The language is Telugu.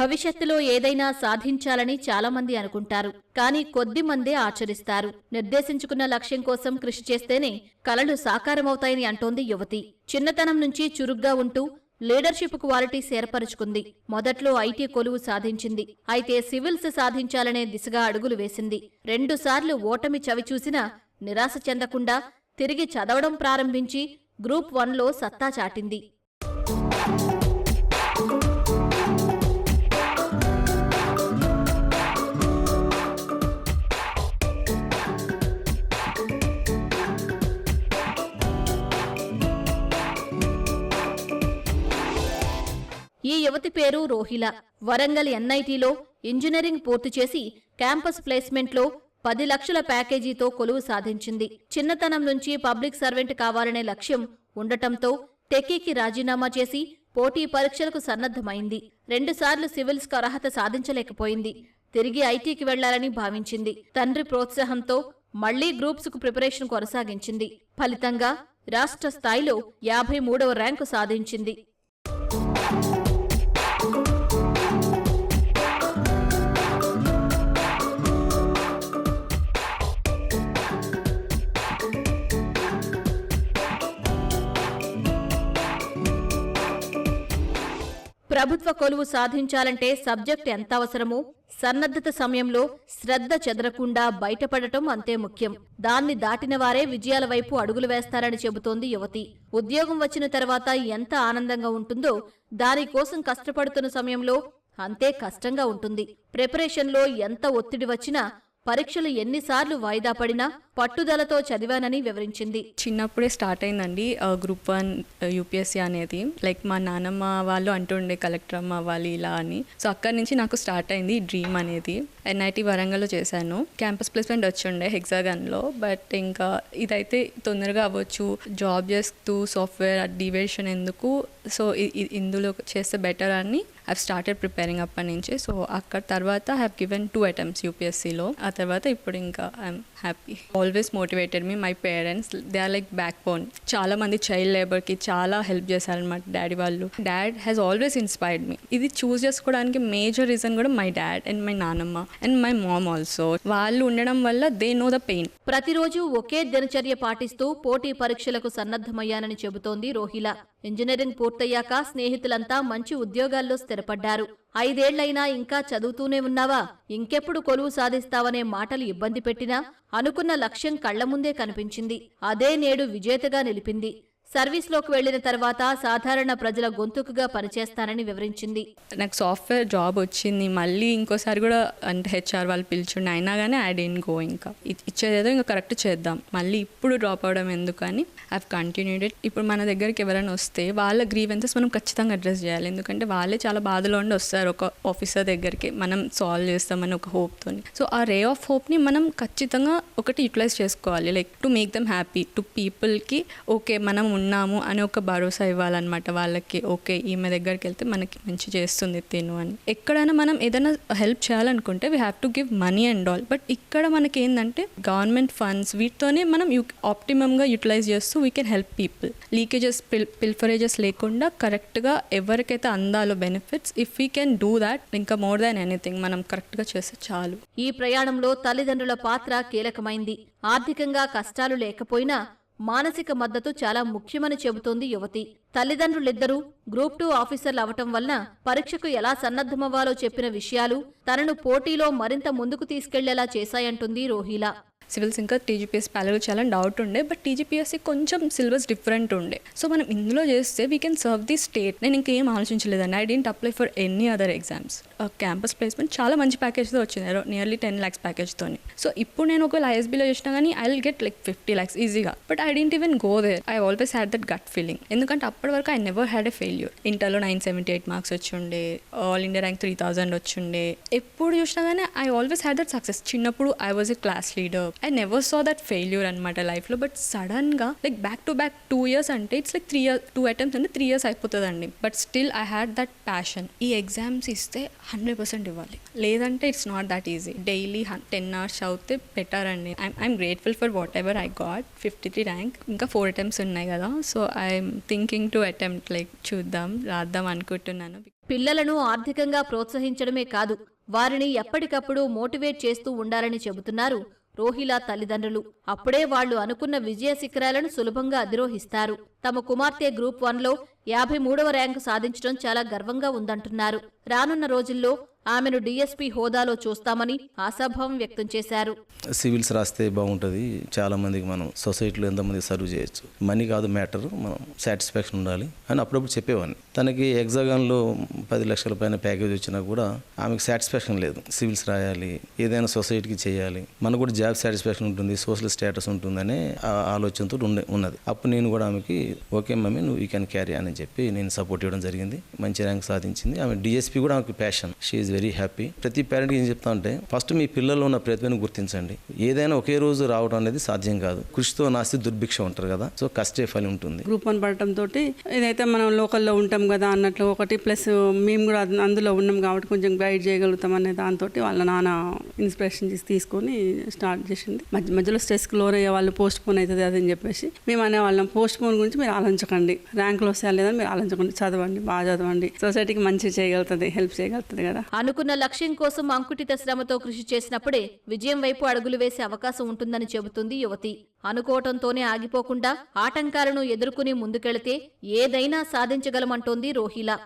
భవిష్యత్తులో ఏదైనా సాధించాలని చాలామంది అనుకుంటారు కానీ కొద్ది మందే ఆచరిస్తారు. నిర్దేశించుకున్న లక్ష్యం కోసం కృషి చేస్తేనే కలలు సాకారమవుతాయని అంటోంది యువతి. చిన్నతనం నుంచి చురుగ్గా ఉంటూ లీడర్షిప్ క్వాలిటీస్ ఏర్పరుచుకుంది మొదట్లో ఐటీ కొలువు సాధించింది. అయితే సివిల్స్ సాధించాలనే దిశగా అడుగులు వేసింది. రెండుసార్లు ఓటమి చవిచూసినా నిరాశ చెందకుండా తిరిగి చదవడం ప్రారంభించి గ్రూప్ వన్లో సత్తా చాటింది. ఈ యువతి పేరు రోహిల. వరంగల్ ఎన్ఐటీలో ఇంజనీరింగ్ పూర్తి చేసి క్యాంపస్ ప్లేస్మెంట్లో పది లక్షల ప్యాకేజీతో కొలువు సాధించింది. చిన్నతనం నుంచి పబ్లిక్ సర్వెంట్ కావాలనే లక్ష్యం ఉండటంతో టెక్కీకి రాజీనామా చేసి పోటీ పరీక్షలకు సన్నద్ధమైంది. రెండుసార్లు సివిల్స్కు అర్హత సాధించలేకపోయింది. తిరిగి ఐటీకి వెళ్ళాలని భావించింది. తండ్రి ప్రోత్సాహంతో మళ్ళీ గ్రూప్స్కు ప్రిపరేషన్ కొనసాగించింది. ఫలితంగా రాష్ట్ర స్థాయిలో యాభై మూడవ ర్యాంకు సాధించింది. ప్రభుత్వ కొలువు సాధించాలంటే సబ్జెక్ట్ ఎంత అవసరమో సన్నద్ధత సమయంలో శ్రద్ధ చెదరకుండా బయటపడటం అంతే ముఖ్యం. దాన్ని దాటిన వారే విజయాల వైపు అడుగులు వేస్తారని చెబుతోంది యువతి. ఉద్యోగం వచ్చిన తర్వాత ఎంత ఆనందంగా ఉంటుందో దానికోసం కష్టపడుతున్న సమయంలో అంతే కష్టంగా ఉంటుంది. ప్రిపరేషన్లో ఎంత ఒత్తిడి వచ్చినా పరీక్షలు ఎన్నిసార్లు వాయిదా పడినా పట్టుదలతో చదివానని వివరించింది. చిన్నప్పుడే స్టార్ట్ అయిందండి గ్రూప్ వన్ యూపీఎస్సీ అనేది. లైక్ మా నాన్నమ్మ వాళ్ళు అంటుండే కలెక్టర్ అమ్మ అవ్వాలి ఇలా అని. సో అక్కడి నుంచి నాకు స్టార్ట్ అయింది డ్రీమ్ అనేది. ఎన్ఐటి వరంగల్లో చేశాను. క్యాంపస్ ప్లేస్మెంట్ వచ్చిండే హెగ్జాగన్లో బట్ ఇంకా ఇదైతే తొందరగా అవ్వచ్చు. జాబ్ చేస్తూ సాఫ్ట్వేర్ డివేషన్ ఎందుకు? సో ఇందులో చేస్తే బెటర్ అని ఐ స్టార్టెడ్ ప్రిపేరింగ్ అప్పటి నుంచి సో అక్కడ తర్వాత హ్యావ్ గివెన్ టూ అటెంప్ట్స్ యూపీఎస్సీలో ఆ తర్వాత ఇప్పుడు ఇంకా I'm happy always motivated me my parents they are like backbone చాలా మంది చైల్డ్ లేబర్కి చాలా హెల్ప్ చేశారనమాట డాడీ వాళ్ళు. Dad has always inspired me ఇది చూస్ చేసుకోవడానికి మేజర్ రీజన్ కూడా మై డాడ్ అండ్ మై నానమ్మ అండ్ మై మామ్ ఆల్సో వాళ్ళు ఉండడం వల్ల దే నో ద పెయిన్ ప్రతిరోజు ఒకే దినచర్య పాటిస్తూ పోటీ పరీక్షలకు సన్నద్ధమయ్యానని చెబుతోంది రోహిల. ఇంజనీరింగ్ పూర్తయ్యాక స్నేహితులంతా మంచి ఉద్యోగాల్లో స్థిరపడ్డారు. ఐదేళ్ళైనా ఇంకా చదువుతూనే ఉన్నావా? ఇంకెప్పుడు కొలువు సాధిస్తావనే మాటలు ఇబ్బంది పెట్టినా అనుకున్న లక్ష్యం కళ్ళ ముందే కనిపించింది. అదే నేడు విజేతగా నిలిపింది. సర్వీస్లోకి వెళ్ళిన తర్వాత సాధారణ ప్రజల గొంతుకుగా పనిచేస్తానని వివరించింది. నాకు సాఫ్ట్వేర్ జాబ్ వచ్చింది. మళ్ళీ ఇంకోసారి కూడా అంటే హెచ్ఆర్ వాళ్ళు పిలిచిండి అయినా కానీ ఐ డెంట్ గో ఇంకా. ఇచ్చేదేదో ఇంకా కరెక్ట్ చేద్దాం. మళ్ళీ ఇప్పుడు డ్రాప్ అవడం ఎందుకని? ఐ కంటిన్యూడ్ ఇట్ ఇప్పుడు మన దగ్గరికి ఎవరైనా వస్తే వాళ్ళ గ్రీవెన్సెస్ మనం ఖచ్చితంగా అడ్రస్ చేయాలి. ఎందుకంటే వాళ్ళే చాలా బాధలో ఉండి వస్తారు ఒక ఆఫీసర్ దగ్గరికి. మనం సాల్వ్ చేస్తామని ఒక హోప్తో సో ఆ రే ఆఫ్ హోప్ని మనం ఖచ్చితంగా ఒకటి యూటిలైజ్ చేసుకోవాలి. Like to make them happy. To పీపుల్కి ఓకే మనం ఉన్నాము అని ఒక భరోసా ఇవ్వాలన్నమాట వాళ్ళకి. ఓకే ఈమె దగ్గరికి వెళ్తే మనకి మంచి చేస్తుంది తిను అని. ఎక్కడైనా మనం ఏదైనా హెల్ప్ చేయాలనుకుంటే we have to give money and all but ఇక్కడ మనకి ఏంటంటే గవర్నమెంట్ ఫండ్స్ వీటితోనే మనం యూ ఆప్టిమమ్గా యూటిలైజ్ చేస్తూ we can help people leakages pil pilferages లేకుండా కరెక్ట్గా ఎవరికైతే అందాలో benefits if we can do that ఇంకా మోర్ దాన్ ఎనీథింగ్ మనం కరెక్ట్గా చేస్తే చాలు. ఈ ప్రయాణంలో తల్లిదండ్రుల పాత్ర కీలకమైంది. ఆర్థికంగా కష్టాలు లేకపోయినా మానసిక మద్దతు చాలా ముఖ్యమని చెబుతోంది యువతి. తల్లిదండ్రులిద్దరూ గ్రూప్ టూ ఆఫీసర్లు అవటం వలన పరీక్షకు ఎలా సన్నద్ధమవ్వాలో చెప్పిన విషయాలు తనను పోటీలో మరింత ముందుకు తీసుకెళ్ళేలా చేశాయంటుంది రోహిలా. సివిల్స్ ఇంకా టీజీపీఎస్ ప్యాలెల్ చాలా డౌట్ ఉండే బట్ టీజీపీఎస్సీ కొంచెం సిలబస్ డిఫరెంట్ ఉండే. సో మనం ఇందులో చేస్తే we can serve the state నేను ఇంకేం ఆలోచించలేదండి. I didn't apply for any other exams campus placement చాలా మంచి ప్యాకేజ్తో వచ్చింది. నియర్లీ టెన్ ల్యాక్స్ ప్యాకేజ్తో సో ఇప్పుడు నేను ఒకవేళ ఐఎస్బీలో చేసినా కానీ I will get like fifty lakhs ఈజీగా but I didn't even go there I always had that gut feeling ఎందుకంటే అప్పటి వరకు I never had a failure ఇంటర్లో నైన్ సెవెంటీ ఎయిట్ మార్క్స్ వచ్చిండే all India rank three thousand వచ్చిండే ఎప్పుడు చూసినా కానీ I always had that success చిన్నప్పుడు I was a class leader I never saw that failure అనమాట లైఫ్లో బట్ సడన్గా like back to back two years అంటే it's like three year two attempts అంటే త్రీ ఇయర్స్ అయిపోతుందండి. But still I had that passion ఈ ఎగ్జామ్స్ ఇస్తే హండ్రెడ్ పర్సెంట్ ఇవ్వాలి. లేదంటే it's not that easy daily ten hours చదివితే బెటర్ అండి. I'm grateful for whatever I got fifty three rank ఇంకా ఫోర్ అటెంప్ట్స్ ఉన్నాయి కదా. So I'm thinking to attempt like చూద్దాం రాద్దాం అనుకుంటున్నాను. పిల్లలను ఆర్థికంగా ప్రోత్సహించడమే కాదు వారిని ఎప్పటికప్పుడు మోటివేట్ చేస్తూ ఉండాలని చెబుతున్నారు రోహిలా తల్లిదండ్రులు. అప్పుడే వాళ్ళు అనుకున్న విజయ శిఖరాలను సులభంగా అధిరోహిస్తారు. తమ కుమార్తె గ్రూప్ వన్లో యాభై మూడవ ర్యాంకు సాధించడం చాలా గర్వంగా ఉందంటున్నారు. రానున్న రోజుల్లో ఆమెను డీఎస్పీ హోదాలో చూస్తామని ఆశాభావం వ్యక్తం చేశారు. సివిల్స్ రాస్తే బాగుంటుంది. చాలా మందికి మనం సొసైటీలో ఎంతమంది సర్వ్ చేయొచ్చు. మనీ కాదు మ్యాటర్ మనం సాటిస్ఫాక్షన్ ఉండాలి అని అప్పుడప్పుడు చెప్పేవాడిని. తనకి ఎగ్జాగాన్లో పది లక్షల పైన ప్యాకేజ్ వచ్చినా కూడా ఆమెకు సాటిస్ఫాక్షన్ లేదు. సివిల్స్ రాయాలి ఏదైనా సొసైటీకి చేయాలి. మనకు కూడా జాబ్ సాటిస్ఫాక్షన్ ఉంటుంది సోషల్ స్టేటస్ ఉంటుందనే ఆ ఆలోచనతో ఉండే ఉన్నది. అప్పుడు నేను కూడా ఆమెకి ఓకే మమ్మీ నువ్వు యూ క్యాన్ క్యారీ అని చెప్పి నేను సపోర్ట్ ఇవ్వడం జరిగింది. మంచి ర్యాంక్ సాధించింది. ఆమె డిఎస్పీ కూడా ఆమెకి ప్యాషన్ షీఈ్ వెరీ హ్యాపీ. ప్రతి పేరెంట్కి ఏం చెప్తా అంటే ఫస్ట్ మీ పిల్లల్లో ఉన్న ప్రతిభను గుర్తించండి. ఏదైనా ఒకే రోజు రావడం అనేది సాధ్యం కాదు. కృషితో నాస్తి దుర్భిక్ష ఉంటారు కదా. సో కష్టే ఫలి ఉంటుంది. గ్రూప్ వన్ పడటం తోటి ఇదైతే మనం లోకల్లో ఉంటాం కదా అన్నట్లు ఒకటి ప్లస్ మేము కూడా అందులో ఉన్నాం కాబట్టి కొంచెం గైడ్ చేయగలుగుతాం అనే దాంతో వాళ్ళ నాన్న ఇన్స్పిరేషన్ చేసి తీసుకొని స్టార్ట్ చేసింది. మధ్య మధ్యలో స్ట్రెస్కి లోన్ అయ్యే వాళ్ళు పోస్ట్ పోన్ అవుతుంది అదని చెప్పేసి మేము అనే వాళ్ళం పోస్ట్ పోన్ గురించి మీరు ఆలోచించకండి. ర్యాంకులు వస్తాయా లేదని మీరు ఆలోచించకండి. చదవండి బాగా చదవండి. సొసైటీకి మంచి చేయగలుగుతుంది హెల్ప్ చేయగలుగుతుంది కదా. అనుకున్న లక్ష్యం కోసం అంకుటిత శ్రమతో కృషి చేసినప్పుడే విజయం వైపు అడుగులు వేసే అవకాశం ఉంటుందని చెబుతుంది యువతి. అనుకోవటంతోనే ఆగిపోకుండా ఆటంకాలను ఎదుర్కొని ముందుకెళితే ఏదైనా సాధించగలమంటోంది రోహిలా.